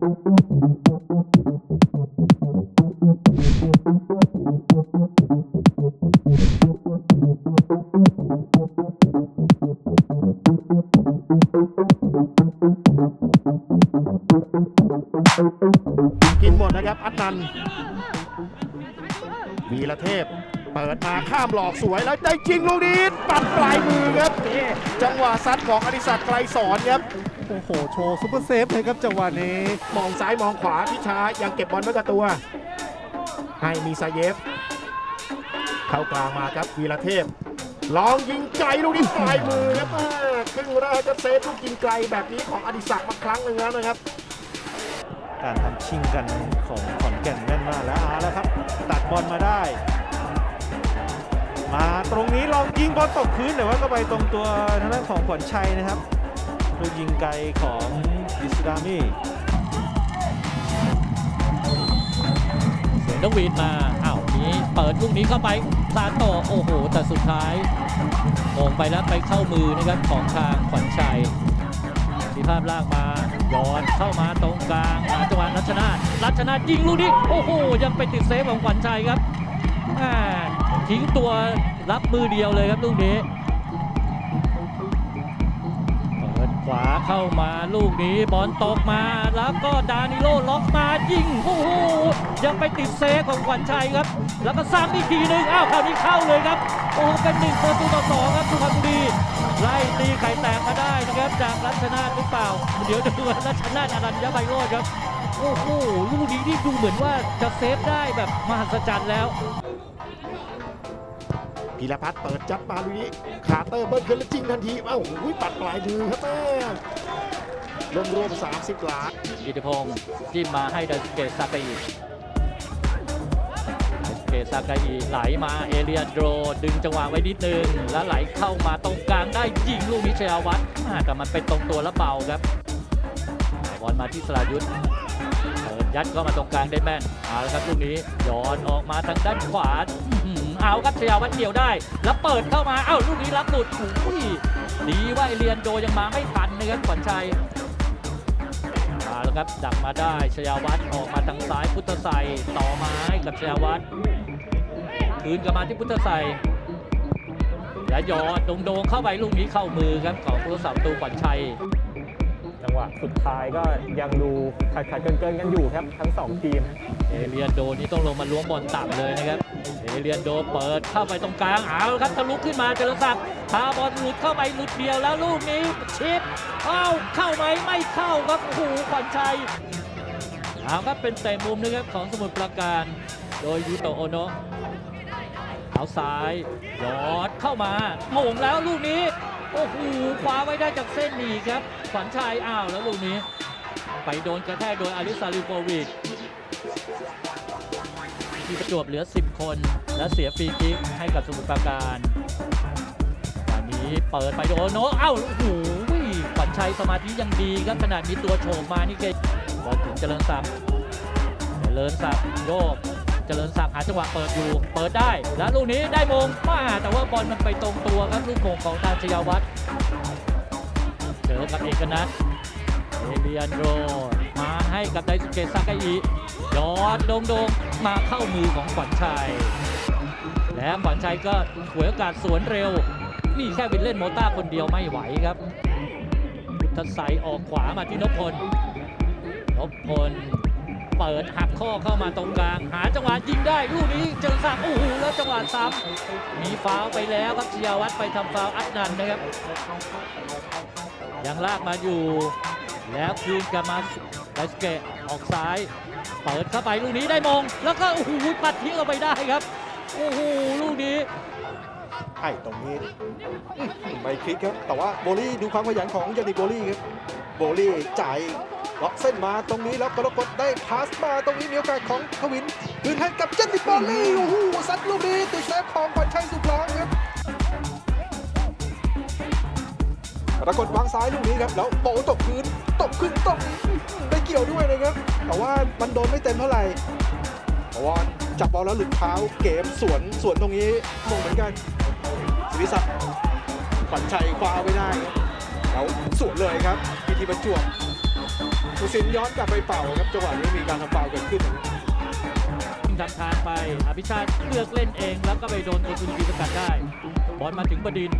Thank. ข้ามหลอกสวยแล้วได้จริงลูกนี้ปัดปลายมือครับนี่จังหวะซัดของอดิศักดิ์ไกรสอนครับโอ้โห โชว์ซุปเปอร์เซฟเลยครับจังหวะนี้ มองซ้ายมองขวาพิชายังเก็บบอลไว้กับตัว ให้มีซาเยฟ เข้ากลางมาครับวีระเทพ ลองยิงไกลลูกนี้ปลายมือครับอ่าครึ่งแรกจะเซฟลูกยิงไกลแบบนี้ของอดิศักดิ์มาครั้งหนึ่งแล้วนะครับการทำชิงกันของขอนแก่นแม่นมากแล้วเอาแล้วครับ ตัดบอลมาได้ มาตรงนี้ลองยิงบอลตกพื้นแต่ว่าก็ไปตรงตัวทางด้านของขวัญชัยนะครับลูกยิงไกลของอิสลามีเสียงนกหวีดมาอ้าวนี้เปิดลูกนี้เข้าไปซานโตโอ้โห แต่สุดท้ายโมงไปแล้วไปเข้ามือนะครับของทางขวัญชัยทีภาพลากมาย้อนเข้ามาตรงกลางหาจังหวะรัชนาทรัชนาทยิงลูกนี้โอ้โหยังไปติดเซฟของขวัญชัยครับ ทิ้งตัวรับมือเดียวเลยครับลูกนี้เปิดขวาเข้ามาลูกนี้บอลตกมาแล้วก็ดานิโลล็อกมายิงโอ้โหยังไปติดเซฟของขวัญชัยครับ แล้วก็ซ้ำอีกทีหนึ่งอ้าวคราวนี้เข้าเลยครับโอ้โหเป็นหนึ่งประตูต่อสองครับสุพรรณบุรีไล่ตีไข่แตกมาได้นะครับจากรัชนาทหรือเปล่า เดี๋ยวดูรัชนาทอรัญญาไพโรจน์ครับโอ้โหลูกนี้นี่ดูเหมือนว่าจะเซฟได้แบบมหัศจรรย์แล้ว พีรพัฒน์เปิดจับมาลูกนี้ขาเตอร์เบิ้ลขึ้นแล้วจริงทันทีเอ้าหุ้ยปัดปลายมือครับแม่รวมรวม30ล้านอิทธิพงศ์จิ้มมาให้ไดสเกตซากาอิไดสเกตซากาอิไหลมาเอเลียโดรดึงจังหวะไว้นิดนึง แล้วไหลเข้ามาตรงกลางได้ยิงลูกนิชยาวัฒน์แต่มันไปตรงตัวแล้วเบาครับบอลมาที่สรายุทธ์เปิดยัดเข้ามาตรงกลางได้แม่นเอาละครับลูกนี้ย้อนออกมาทางด้านขวา เอาครับชยาวัฒน์เกี่ยวได้ แล้วเปิดเข้ามา เอ้าลูกนี้รับหลุดโอ้ยดีว่าเอเลียนโดยังมาไม่ทันเนะครับขวัญชัยมาแล้วครับดักมาได้ชยาวัฒน์ออกมาทางซ้ายพุทธไสต่อมาให้กับชยาวัฒน์คืนกลับมาที่พุทธไสและยอดโดงๆเข้าไปลูกนี้เข้ามือครับของผู้รักษาประตูขวัญชัย จังหวะสุดท้ายก็ยังดูขัดขัดเกินเกินกันอยู่ครับทั้งสองทีม เอเลียนโดนี่ต้องลงมาล้วงบอลต่ำเลยนะครับ เอเลียนโดเปิดเข้าไปตรงกลางเอาครับทะลุขึ้นมาเจริญศักดิ์พาบอลหลุดเข้าไปหลุดเดียวแล้วลูกนี้ชิปเอ้าเข้าไหมไม่เข้าครับโอ้โหขวัญชัยเอาครับเป็นเตะมุมนะครับของสมุทรปราการ โดยยูโตโอโนะเอาซ้ายยอดเข้ามาโมงแล้วลูกนี้ โอ้โหคว้าไว้ได้จากเส้นหนีครับขวัญชัยอ้าวแล้วลูกนี้ ไปโดนกระแทกโดยอาริซาลิโปวิชที่ประจวบเหลือ 10 คน และเสียฟรีคิกให้กับสมุทรปราการวันนี้เปิดไปโดนโนอ้าโอ้โหขวัญชัยสมาธิยังดีครับขนาดมีตัวโฉมมานี่เกบอลถึงเจริญศักดิ์เจริญศักดิ์โยก เจริญศักดิ์หาจังหวะเปิดอยู่ เปิดได้ แล้วลูกนี้ได้มงมาแต่ว่าบอลมันไปตรงตัวครับลูกมงของทางชยาวัฒน์เจอกับเอกนัทเอเลียนโรมาให้กับไดสุเกะซากาอิยอดโดงโดงมาเข้ามือของขวัญชัย และขวัญชัยก็ฉวยโอกาสสวนเร็วมีแค่วินเล่นโมต้าคนเดียวไม่ไหวครับพุทธไสออกขวามาที่นพพลนพพล เปิดหักข้อเข้ามาตรงกลาง หาจังหวะยิงได้ลูกนี้เจอสักโอ้โหแล้วจังหวะซ้ำมีฟาวไปแล้วครับชียวัฒน์ไปทำฟาวอัดนันนะครับ ยังลากมาอยู่ แล้วคืนกลับมาไดสเกะออกซ้าย เปิดเข้าไปลูกนี้ได้มง แล้วก็โอ้โหปัดทิ้งเอาไปได้ครับโอ้โหลูกนี้ไอ้ตรงนี้ไม่คลิกครับ แต่ว่าโบลี่ดูความขยันของยานิโบลี่ครับโบลี่จ่าย ล็อกเส้นมาตรงนี้แล้วกรกฎได้พาสมาตรงนี้มีโอกาสของทวินคืนให้กับเจนนิโบลี่โอ้โหซัดลูกนี้ติดเซฟของขวัญชัยสุขล้องครับกรกฎวางซ้ายลูกนี้ครับแล้วโบตกพื้นตกขึ้นตกไม่เกี่ยวด้วยนะครับ แต่ว่ามันโดนไม่เต็มเท่าไหร่เพราะว่าจับบอลแล้วหลุดเท้าเกมสวนสวนตรงนี้มงเหมือนกันสิริศักดิ์ขวัญชัยคว้าไว้ได้ครับแล้วสวนเลยครับพีทีประจวบ สุสินย้อนกลับไปเป่าครับจังหวะนี้มีการทำฟาวล์เกิดขึ้นทำทางไปอภิชาติเลือกเล่นเอง แล้วก็ไปโดนตัวคุณกีสกัดได้ บอลมาถึงบดิน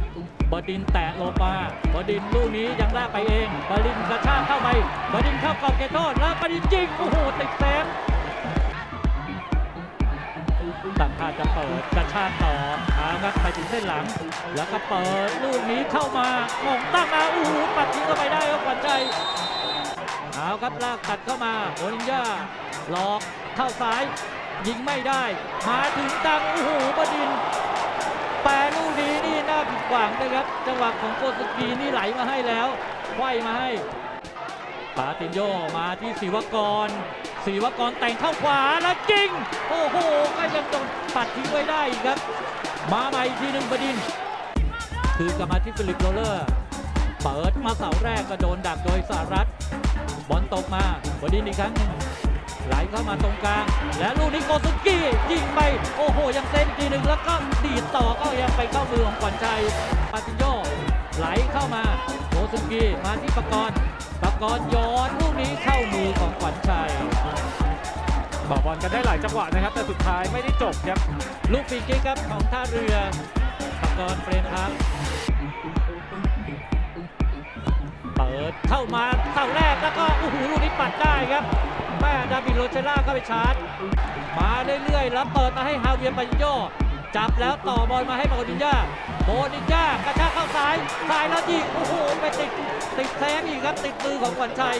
บดินแตะลงมาบดินลูกนี้ยังลากไปเองบดินกระชากเข้าไป บดินเข้ากรอบเขตโทษแล้วบดินยิงโอ้โหติดเซฟตั้งท่าจะเปิดกระชากต่อเอาครับไปถึงเส้นหลัง แล้วก็เปิดลูกนี้เข้ามามงตั้งมาโอ้โหปัดทิ้งเข้าไปได้ครับขวัญใจ เอาครับลากตัดเข้ามาโอนินญาหลอกเข้าซ้าย ยิงไม่ได้ มาถึงกลางโอ้โหบดิน แปรลูกนี้นี่น่าผิดหวังนะครับ จังหวะของโกสกีนี่ไหลมาให้แล้วไขว้มาให้ปาตินโยมาที่ศิวกรศิวกรแต่งเข้าขวาแล้วยิง โอ้โหก็ยังโดนปัดทิ้งไว้ได้อีกครับ มาใหม่อีกทีหนึ่งบดิน คือกลับมาที่ฟิลิปโรเลอร์ เปิดมาเสาแรกก็โดนดักโดยสหรัฐ บอลตกมาบดินทร์อีกครั้งหนึ่งไหลเข้ามาตรงกลาง และลูกนี้โกสุกี้ยิงไป โอ้โห ยังเซนอีกทีหนึ่งแล้วก็ดีดต่อก็ยังไปเข้ามือของขวัญชัยปาตินโยไหลเข้ามาโกสุกี้มาที่ปากรณ์ปากรณ์ย้อนลูกนี้เข้ามือของขวัญชัยบอกบอลกันได้หลายจังหวะนะครับ แต่สุดท้ายไม่ได้จบครับ ลูกฟรีคิกครับของท่าเรือปากรณ์เปรมพัก ปิดเข้ามาเสาแรกแล้วก็โอ้โหลูกนี้ปัดได้ครับแม่ดาบิโรเชล่าเข้าไปชาร์จ มาเรื่อยๆแล้วเปิดมาให้ฮาเวียร์ปัญโยจับแล้วต่อบอลมาให้โบนินญาโบนินญากระชากเข้าซ้ายซ้ายแล้วยิงโอ้โหไปติดติดแทงอีกครับติดมือของขวัญชัย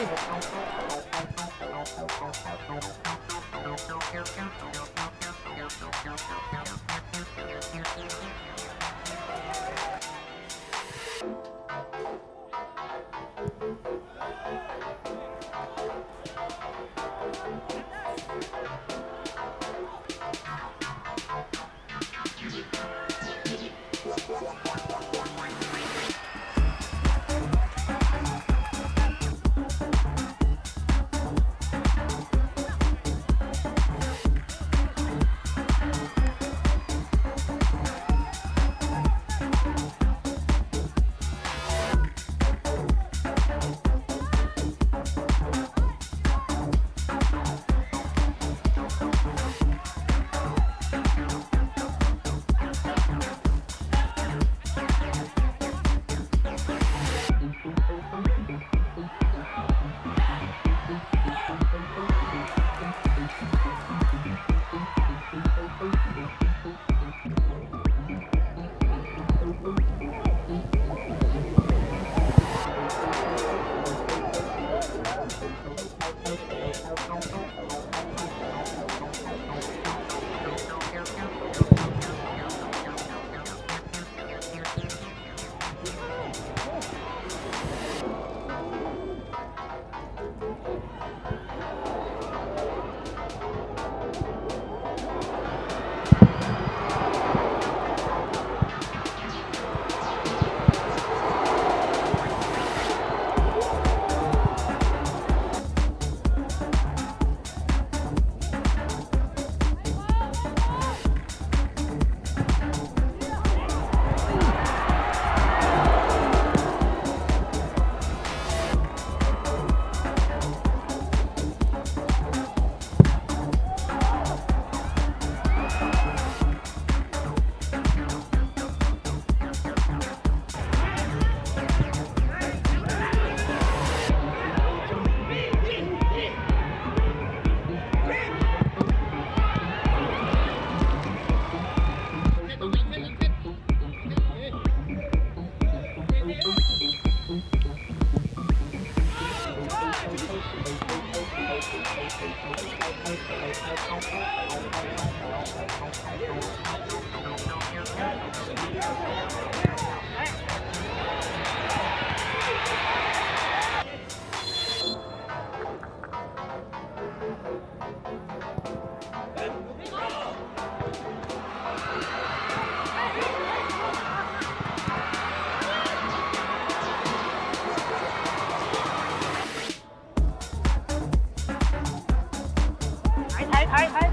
Thank you. I, I